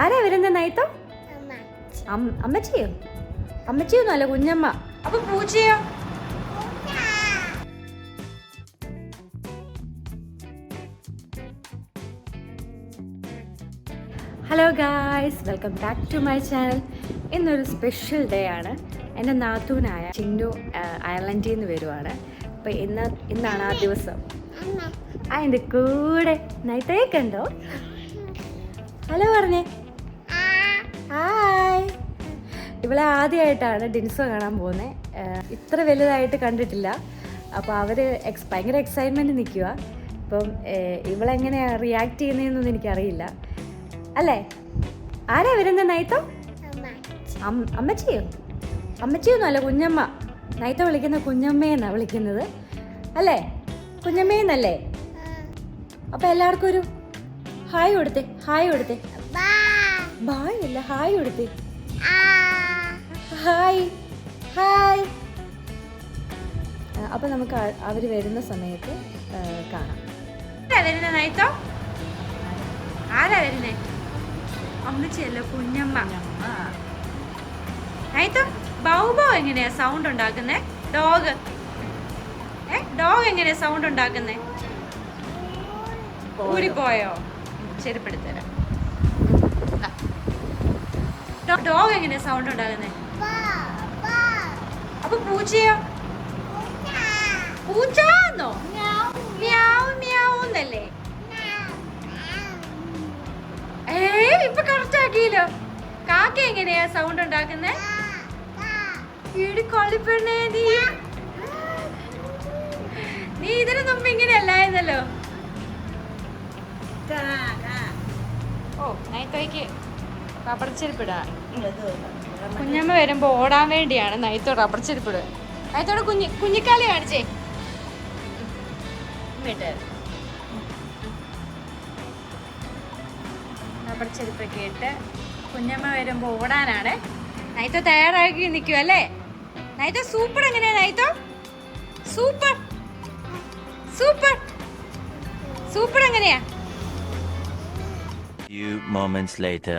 ആരാ വരുന്ന നൈത്തോ? അമ്മച്ചിയോ? അമ്മച്ചിയൊന്നും അല്ല കുഞ്ഞമ്മ. അപ്പൊ പൂച്ചയോ? Hello guys welcome back to my channel. ഇന്നൊരു സ്പെഷ്യൽ ഡേ ആണ്. എന്റെ നാത്തൂനായ ചിന്നു അയർലൻഡിൽ നിന്ന് വരുവാണ്. അപ്പോൾ ഇന്ന് ഇന്നാണ് ആ ദിവസം. അതിന്റെ കൂടെ നൈത്തേക്കുണ്ടോ ഹലോ പറഞ്ഞേ. ഇവളെ ആദ്യമായിട്ടാണ് ഡിൻസോ കാണാൻ പോകുന്നത് ഇത്ര വലുതായിട്ട് കണ്ടിട്ടില്ല. അപ്പോൾ അവർ എക്സ് ഭയങ്കര എക്സൈറ്റ്മെന്റ് നിൽക്കുക ഏഹ്, ഇവളെങ്ങനെയാണ് റിയാക്ട് ചെയ്യുന്നതെന്നൊന്നും എനിക്കറിയില്ല. അല്ലേ? ആരാ വരുന്നത് നൈത്തോ? അമ്മച്ചിയോ? അമ്മച്ചിയൊന്നും അല്ല കുഞ്ഞമ്മ. നൈത്ത വിളിക്കുന്ന കുഞ്ഞമ്മയെന്നാണ് വിളിക്കുന്നത്. അല്ലേ? കുഞ്ഞമ്മയെന്നല്ലേ അപ്പം എല്ലാവർക്കും ഒരു ഹായ് കൊടുത്തേ ഹായ് കൊടുത്തേ. ബായ് അല്ല ഹായ് കൊടുത്തേ. ഹായ്. ഹായ്. അപ്പൊ നമുക്ക് അവർ അവർ വരുന്ന സമയത്ത് കാണാം. വരുന്നതായിട്ടോ ആരാ വരുന്നേ? അമ്മച്ചിയല്ല കുഞ്ഞമ്മ. നൈത്തോ ബൗബോ എങ്ങനെയാ സൗണ്ട് ഉണ്ടാക്കുന്നേ? ഡോഗ്. ഏ ഡോഗ് എങ്ങനെയാ സൗണ്ട് ഉണ്ടാക്കുന്നേ? ഊരിപ്പോയോ? ചെരുപ്പെടുത്തരാം ഡോഗ് എങ്ങനെയാ സൗണ്ട് ഉണ്ടാക്കുന്നേ? അപ്പൊ പൂച്ചയോ? പൂച്ചാന്നോ? മ്യാവ് മ്യാവ് ഏ ഇപ്പൊ കറക്റ്റ് ആക്കിയല്ലോ. കാക്ക എങ്ങനെയാ സൗണ്ട് ഉണ്ടാക്കുന്നേ? ഈടി കൊള്ളിപ്പെണ്ണേ നീ. നീ ഇതിനു മുമ്പ് ഇങ്ങനെ അല്ലായിരുന്നല്ലോ. ഓ നൈത്തോയ്ക്ക് റബ്ബർ ചെരുപ്പിടാ കുഞ്ഞമ്മ വരുമ്പോ ഓടാൻ വേണ്ടിയാണ് നൈത്തോ റബ്ബർ ചെരുപ്പിടുക നൈത്തോടെ കുഞ്ഞി കുഞ്ഞിക്കാലി കാണിച്ചേ. റബ്ബർ ചെരുപ്പൊക്കെ ഇട്ട് കുഞ്ഞമ്മ വരുമ്പോ ഓടാനാണ്. നൈത്തോ തയ്യാറാക്കി നിൽക്കും അല്ലേ? നൈത്തോ സൂപ്പർ എങ്ങനെയാ നൈത്തോ സൂപ്പർ. സൂപ്പർ. സൂപ്പർ എങ്ങനെയാ? Few moments later.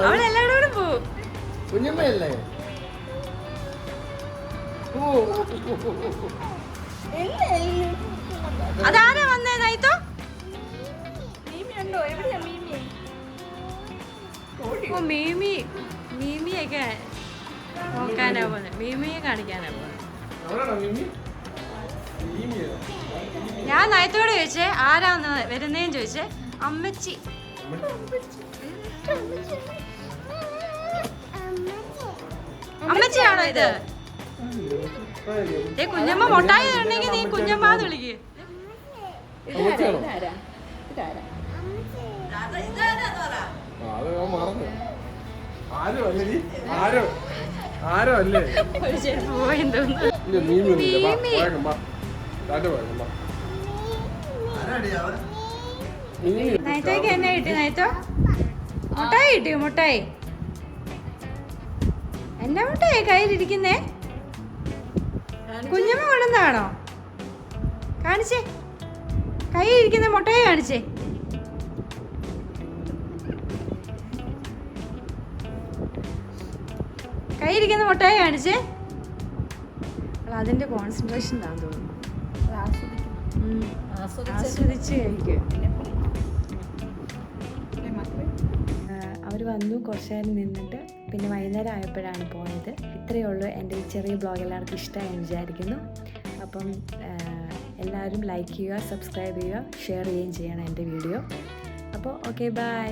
അവൾ എല്ലാവരോടും പോവും കുഞ്ഞമ്മയല്ലേ? അതാരാ വന്നേ നൈത്തോ? ഓ മീമി. മീമിയൊക്കെ നോക്കാനാ പോലെ മീമിയെ കാണിക്കാനാ പോലെ ഞാൻ നയത്തോട് ചോദിച്ചേ ആരാന്ന് വരുന്നേന്ന് ചോദിച്ചേ? അമ്മച്ചി. അമ്മച്ചിയാണോ ഇത്? ഏ കുഞ്ഞമ്മ മൊട്ടായി തരണമെങ്കിൽ നീ വിളിക്ക്. അത് ഞാൻ മറന്നു ആരോ അല്ലേ നീ? നയത്തോയ്ക്ക് എന്നെ കിട്ടി? മുട്ടായി കിട്ടിയോ? മുട്ടായി. എന്റെ മുട്ടായി? കയ്യിലിരിക്കുന്നേ. കുഞ്ഞമ്മ കൊണ്ടുവന്നാണോ കാണിച്ചേ. കയ്യിലിരിക്കുന്ന മുട്ടായി കാണിച്ചേ. കയ്യിരിക്കുന്ന മുട്ടായി കാണിച്ചേ. അതിന്റെ കോൺസെൻട്രേഷൻ താന്ന് തോന്നുന്നു. ആസ്വദിച്ച് അവർ വന്നു കുറച്ച് നേരം നിന്നിട്ട് പിന്നെ വൈകുന്നേരം ആയപ്പോഴാണ് പോയത്. ഇത്രയേ ഉള്ളൂ എന്റെ ഈ ചെറിയ ബ്ലോഗ് എല്ലാവർക്കും ഇഷ്ടമായി വിചാരിക്കുന്നു. അപ്പം എല്ലാവരും ലൈക്ക് ചെയ്യുക സബ്സ്ക്രൈബ് ചെയ്യുക ഷെയർ ചെയ്യുകയും ചെയ്യണം എന്റെ വീഡിയോ. അപ്പോൾ ഓക്കെ ബൈ